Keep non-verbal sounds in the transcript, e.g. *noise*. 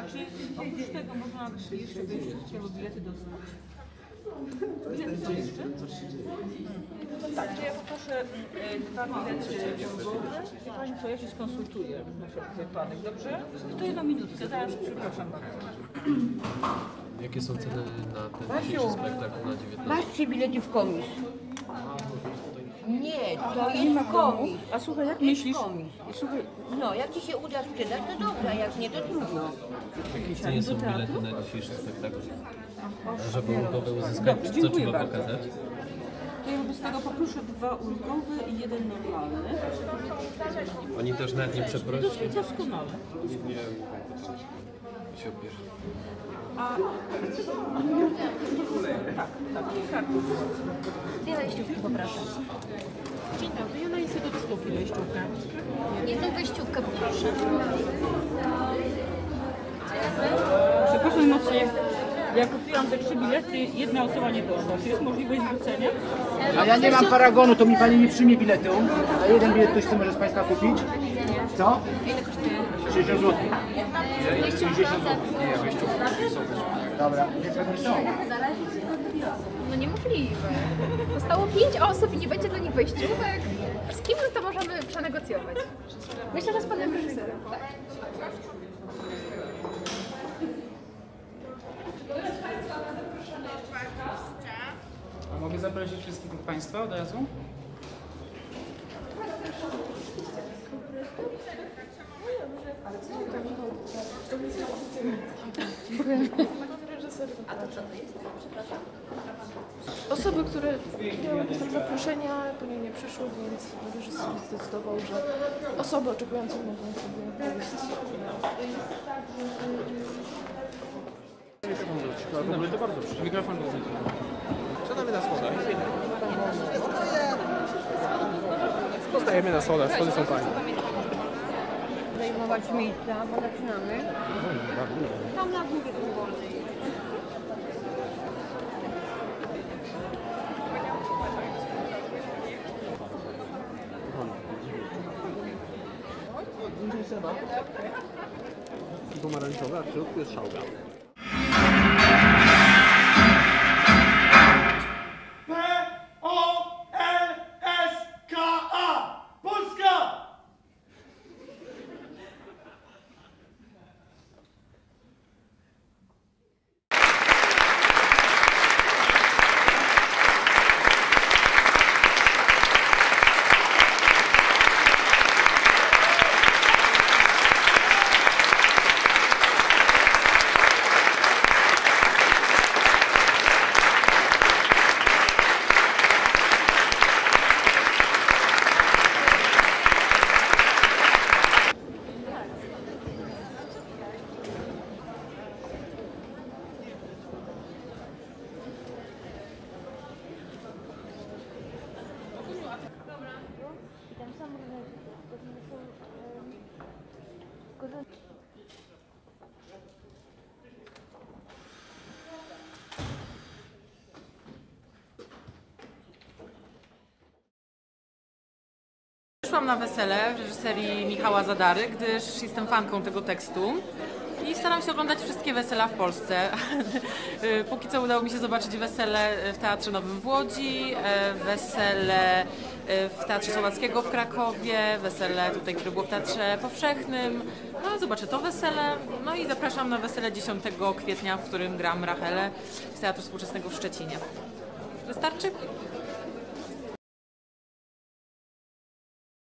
A czy oprócz tego można jeszcze albo bilety dostać? Bilety są jeszcze? Tak, to ja poproszę e, dwa bilety. Wie Pani co, ja się skonsultuję wypadek, dobrze? To jedną minutkę, zaraz przepraszam bardzo. Jakie są ceny na ten dzisiejszy spektakl na 19? Masz trzy bilety w komis. Nie, to jest komis. A słuchaj, jak myślisz? komis. Słuchaj, No, jak ci się uda sprzedać, to dobrze, a jak nie, to trudno. W jakiej cenie są bilety na dzisiejszy spektakl? Żeby ulgowe uzyskać, co dziękuję trzeba bardzo. pokazać? To ja wobec tego poproszę dwa ulgowe i jeden normalny. Oni też nawet nie przeprosili. Dos- Doskonale. A... Tak, tak, kartę. Dwie wejściówki poproszę. Dzień dobry, ja na Instytut Sztuki wejściówkę. Jedną wejściówkę poproszę. Przepraszam mocniej, ja kupiłam te trzy bilety, jedna osoba nie poszła. Czy jest możliwość zwrócenia? A ja nie mam paragonu, to mi pani nie przyjmie biletu. A jeden bilet ktoś chce może z Państwa kupić? Co? Ile kosztuje? 60 zł. Wejściówka. Dobra, niech pewnie są. No niemożliwe. Zostało pięć osób i nie będzie dla nich wejściówek. Z kim my to możemy przenegocjować? Myślę, że z panem reżyserem. Tak. Zaprosić wszystkich Państwa od razu? Osoby, które miały tam zaproszenia, później nie przyszły, więc reżyser zdecydował, że osoby oczekujące mogą sobie wyjść. Mikrofon do Siadamy na schodach. Zostajemy na schodach, schody są fajne. Zajmować miejsca, bo zaczynamy. Tam na górze to wolniej. Pomarańczowe, a w środku jest szałga. Przyszłam na wesele w reżyserii Michała Zadary, gdyż jestem fanką tego tekstu i staram się oglądać wszystkie wesela w Polsce. *laughs* Póki co udało mi się zobaczyć wesele w Teatrze Nowym w Łodzi, e, wesele e, w Teatrze Słowackiego w Krakowie, wesele tutaj, które było w Teatrze Powszechnym. No zobaczę to wesele, no i zapraszam na wesele 10 kwietnia, w którym gram Rachelę z Teatru Współczesnego w Szczecinie. Wystarczy?